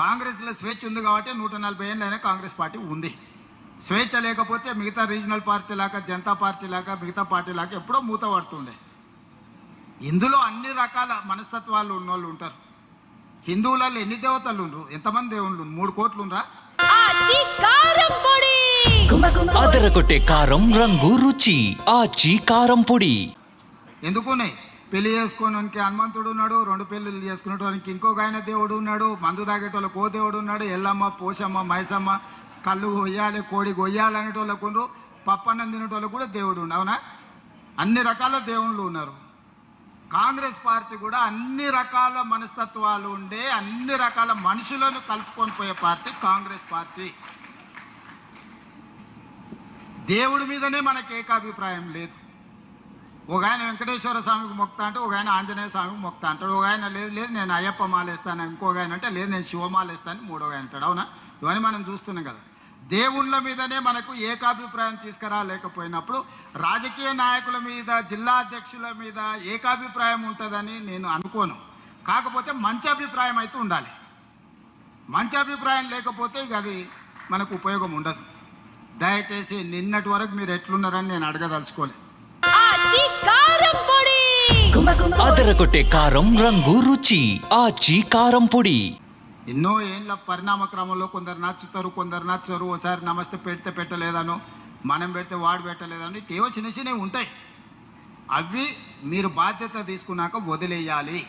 కాంగ్రెస్లో స్వేచ్ఛ ఉంది కాబట్టి నూట నలభై ఏళ్ళైనా కాంగ్రెస్ పార్టీ ఉంది. స్వేచ్ఛ లేకపోతే మిగతా రీజనల్ పార్టీ లాగా జనతా పార్టీ లాగా మిగతా పార్టీ లాగా ఎప్పుడో మూత పడుతుండే. ఇందులో అన్ని రకాల మనస్తత్వాలు ఉన్నోళ్ళు ఉంటారు. హిందువులలో ఎన్ని దేవతలు ఉండరు? ఎంతమంది దేవుళ్ళు మూడు కోట్లు ఉండరా? కారం అదరగొట్టే రంగు రుచి. ఆచి కారం పొడి. ఎందుకున్నాయి పెళ్ళి చేసుకోవడానికి హనుమంతుడు ఉన్నాడు రెండు పెళ్ళిళ్ళు చేసుకునేటానికి ఇంకొక ఆయన దేవుడు ఉన్నాడు మందు తాగేటోళ్ళకి ఓ దేవుడు ఉన్నాడు ఎల్లమ్మ పోషమ్మ మైసమ్మ కళ్ళు కొయ్యాలి కోడి కొయ్యాలి అనేటోళ్ళకు ఉన్నారు, పప్పన్నం తినేటోళ్ళకు కూడా దేవుడు ఉన్నాడు అవునా? అన్ని రకాల దేవుళ్ళు ఉన్నారు. కాంగ్రెస్ పార్టీ కూడా అన్ని రకాల మనస్తత్వాలు ఉండే అన్ని రకాల మనుషులను కలుపుకొని పోయే పార్టీ కాంగ్రెస్ పార్టీ. దేవుడి మీదనే మనకి ఏకాభిప్రాయం లేదు. ఒక ఆయన వెంకటేశ్వర స్వామికి మొక్తా అంటే ఒక ఆయన ఆంజనేయ స్వామికి మొక్తా అంటాడు. ఒక ఆయన లేదు లేదు నేను అయ్యప్ప మాల వేస్తాను ఇంకొక ఆయన అంటే లేదు నేను శివమాలేస్తాను మూడో ఆయన అంటాడు. అవునా? ఇవన్నీ మనం చూస్తున్నాం కదా. దేవుళ్ళ మీదనే మనకు ఏకాభిప్రాయం తీసుకురాలేకపోయినప్పుడు రాజకీయ నాయకుల మీద జిల్లా అధ్యక్షుల మీద ఏకాభిప్రాయం ఉంటుందని నేను అనుకోను. కాకపోతే మంచి అభిప్రాయం అయితే ఉండాలి. మంచి అభిప్రాయం లేకపోతే ఇక అది మనకు ఉపయోగం ఉండదు. దయచేసి నిన్నటి వరకు మీరు ఎట్లున్నారని నేను అడగదలుచుకోలేదు. గుమ కారం రంగు రుచి ఆచి కారం పొడి. ఎన్నో ఏళ్ళ పరిణామ క్రమంలో కొందరు నచ్చుతారు కొందరు నచ్చరు. ఒకసారి నమస్తే పెడితే పెట్టలేదను మనం పెడితే వాడు పెట్టలేదని ఇటేవో చిన్న చిన్నవి ఉంటాయి. అవి మీరు బాధ్యత తీసుకున్నాక వదిలేయాలి.